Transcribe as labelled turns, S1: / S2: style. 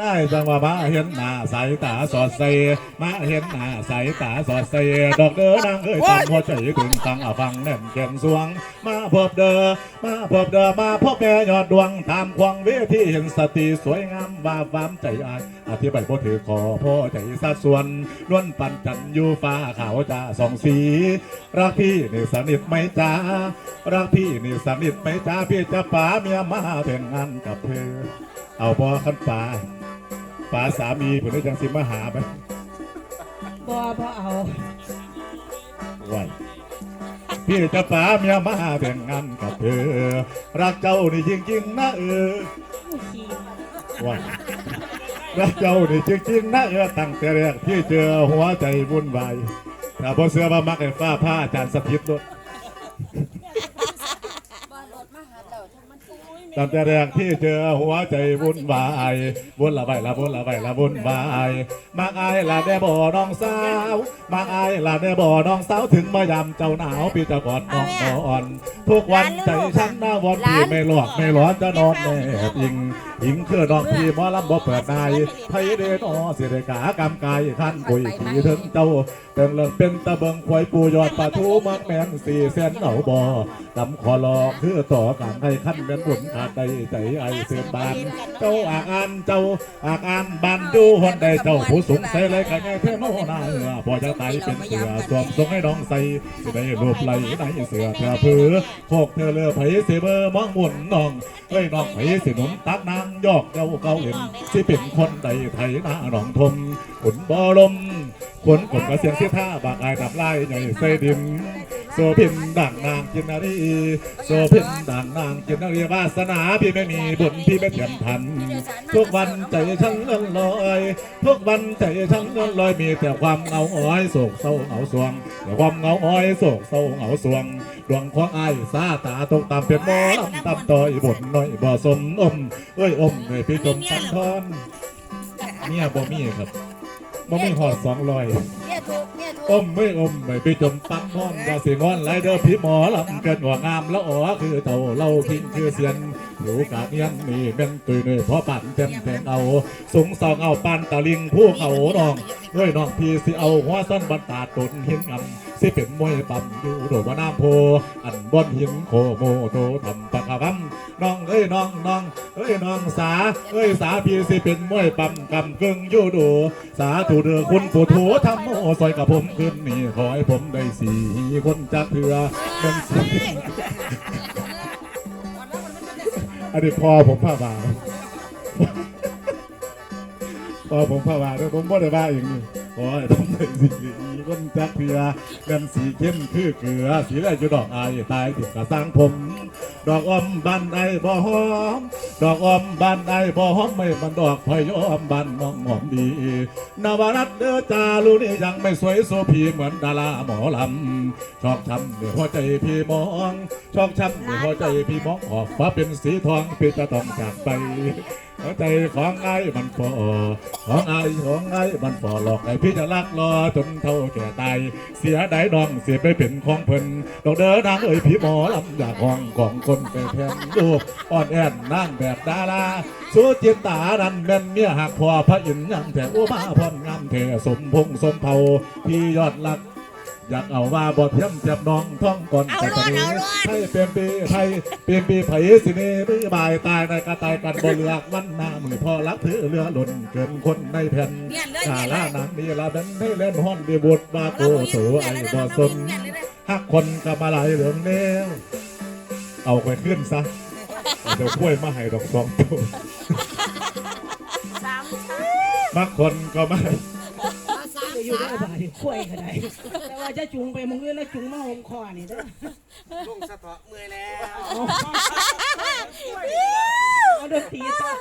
S1: ได้จังว่ามาเห็นหน้าสายตาสอดใสมาเห็นหน้าสายตาสอดใสดอกเด้อนางเอ้ยทำหัวใจถึงฟังอะฟังแน่นแก่นสวง มาพบเด้อมาพบเด้อมาพบแม่ยอดดวงตามควงเวทีเห็นสตรีสวยงามว่าฟามใจอายอธิบายบ่ถือขอพ่อใจสัดส่วนนวลปันจันอยู่ฟ้าขาวจ้าสองสี รักพี่นี่สนิทไหมจ้ารักพี่นี่สนิทไหมจ้าพี่จะป๋าเมียมาแต่งงานกับเธอเอาบอขันป่า ป่าสามีผมได้จังสิมาหาไหม
S2: บ่บ่เอา
S1: ไหวพี่จะป่าเมียมาแต่งงานกับเธอ รักเจ้านี่จริงๆนะเออไหวรักเจ้านี่จริงๆนะเออตั้งแต่แรกที่เจอหัวใจวุ่นวายถ้าพอเสือมามักไอ้ฟ้าผ้าอาจารย์สถิตด้วย ตั้งแต่แรกที่เจอหัวใจวุ่นวายวุ่นละไปละวุ่นละไปละวุ่นวายมาอายละได้บ่น้องสาวมาอายละได้บ่น้องสาวถึงมายามเจ้าหนาวพี่จะกอดน้องนอนทุกวันใจฉันหน้าวันพี่ไม่หลอกไม่หลอนจะนอนแนบอิงหิงคือน้องพี่หมอลำบ่เปิดนายไทยเดนอสิเดกากำกายขั้นกุยขี่ถึงเจ้าเติงเลิงเป็นตะเบิงควายปูยอดปลาทูมักแมนสี่เส้นเอาบ่อลำคอลอคือต่อกันให้ขั้นเป็นบุญขาดใจใจไอเสียบาน เจ้าอากอันเจ้าอากอันบันดูหนใดเจ้าผู้สูงใส่เลยกันไงเพื่อนโน่นาเอือพอจะไตเป็นเสือสวมทรงให้น้องใส่จะได้รูปไหลในเสือเธอเผือโคกเธอเลือไผ่เสเบอร์มองหมุนน้องเอ้ยน้องไผ่สิหนุนตักนางงยอกเจ้าเกาเล่นสิเป็นคนใดไทยหน้าน้องทมขุนบ่ลมขนกบกระเสียงเสียท่าบากอายตับไล่ใหญ่เสดิม โซพินดังนางกินนารีโซพินดังนางกินนารีวาสนาพี่ไม่มีบุญพี่ไม่เทียมทัน ทุกวันใจฉันเลื่อนลอย ทุกวันใจฉันเลื่อนลอยมีแต่ความเหงาอ้อยโศกเศร้าเหงาสวง แต่ความเหงาอ้อยโศกเศร้าเหงาสวง ดวงของไอ้ายสาตาตกตามเป็นหมอลำตามต่อยบทน้อยบ่สมอมเอ้ยอมเอ้ยพี่จมสันทอนเมียบ่มีครับบ่มีหอดสองร้อย อมไม่อมไม่ไปจมปังมอนว่าสิงอนไรเด้อพี่หมอลำเกินหัวงามแล้วอ๋อคือเต่าเล่าคิงคือเสียนหูกาเนียนนี่เป็นตุยเนยเพราะปั่นเต็มแทงเอาสูงสองเอาปันตะลิงผู้เขาน้องด้วยน้องพี่สิเอาหัวสั้นบันตาตุนหินงำ สิเป็นมวยปั่มอยู่โดดว่าน้ำโพ อันบนหินโคโมโตทำปะกะวัมน้องเอ้ยน้องน้องเอ้ยน้องสาเอ้ยสาพี่สิเป็นมวยปั่มกำกึ่งอยู่ดูสาธุเดือคุณปู่ถูทำโมซอยกับผมขึ้นนี่ขอให้ผมได้สี่คนจากเถือเป็นสี่อันนี้พอผมพาบาพอผมพาบาแล้วผมบ่ได้บ้าอย่างนี้ขอให้ผมได้สี่ คนจักเถือเงินสีเข้มคือเกลือ สีแรกอยู่ดอกอายตายถึงกระสังผม ดอกอมบานไอบ่หอม ดอกอมบานไอบ่หอมไม่มันดอกพยอมบานมองหอมดีนวรัตน์เด้อจาลูนี่ยังไม่สวยโซพีเหมือนดาราหมอลำ ชอกช้ำเดี๋ยวหัวใจพี่มองชอกช้ำเดี๋ยวหัวใจพี่มองออกฟ้าเป็นสีทองพี่จะต้องจากไปหัวใจของไอ้มันฟอของไอ้ของไอ้มันฟอหลอกไอ้พี่จะลักรอจนเท่าแก่ตายเสียดายน้องเสียไปเป็นของเพิ่นดอกเด้อนางเอ้ยพี่หมอลำอยากห้องของคนไปแทนดูอ่อนแอนนั่งแบบดาราสู้จิตตาดันแม่นเมียหักพอพระอินทร์ยังแต่อุมาพรงามเทสมพงษ์สมเผาพี่ยอดลัก อยากเอาว่าบ่เทียมเจ็บน้องท้องก่อนแต่ตอนนี้ให้เปลี่ยนปีไทยเปลี่ยนปีไผสิเนมือบายตายในกระตายกันบ่เลือกวันหน้ามือพ่อรักถือเรือหล่นเกินคนในแผ่น
S3: เมียนเลย
S1: กา
S3: เมียนเล
S1: ลายนังนี่ละเป็นให้เล่นห้อนดีบุตรบาโกโสไอ้บ่สนหักคนกับมาหลายเหลืองแนวเอาไปขึ้นซะเดี๋ยวกล้วยมาให้ดอกสองตัว
S3: สามชั้น
S1: บางคนก็ไม่
S3: สาม
S2: จะ อยู่ได้
S3: ชั้น
S2: บ่ายข่อยก็ได้แต่ว่าจะจุงไปมึงอื่นแล้วจุงมาหมคอนี่เด้อ
S4: ลุงสะเทาะเมื่อยแล้ว
S2: เอาดนตรีซะ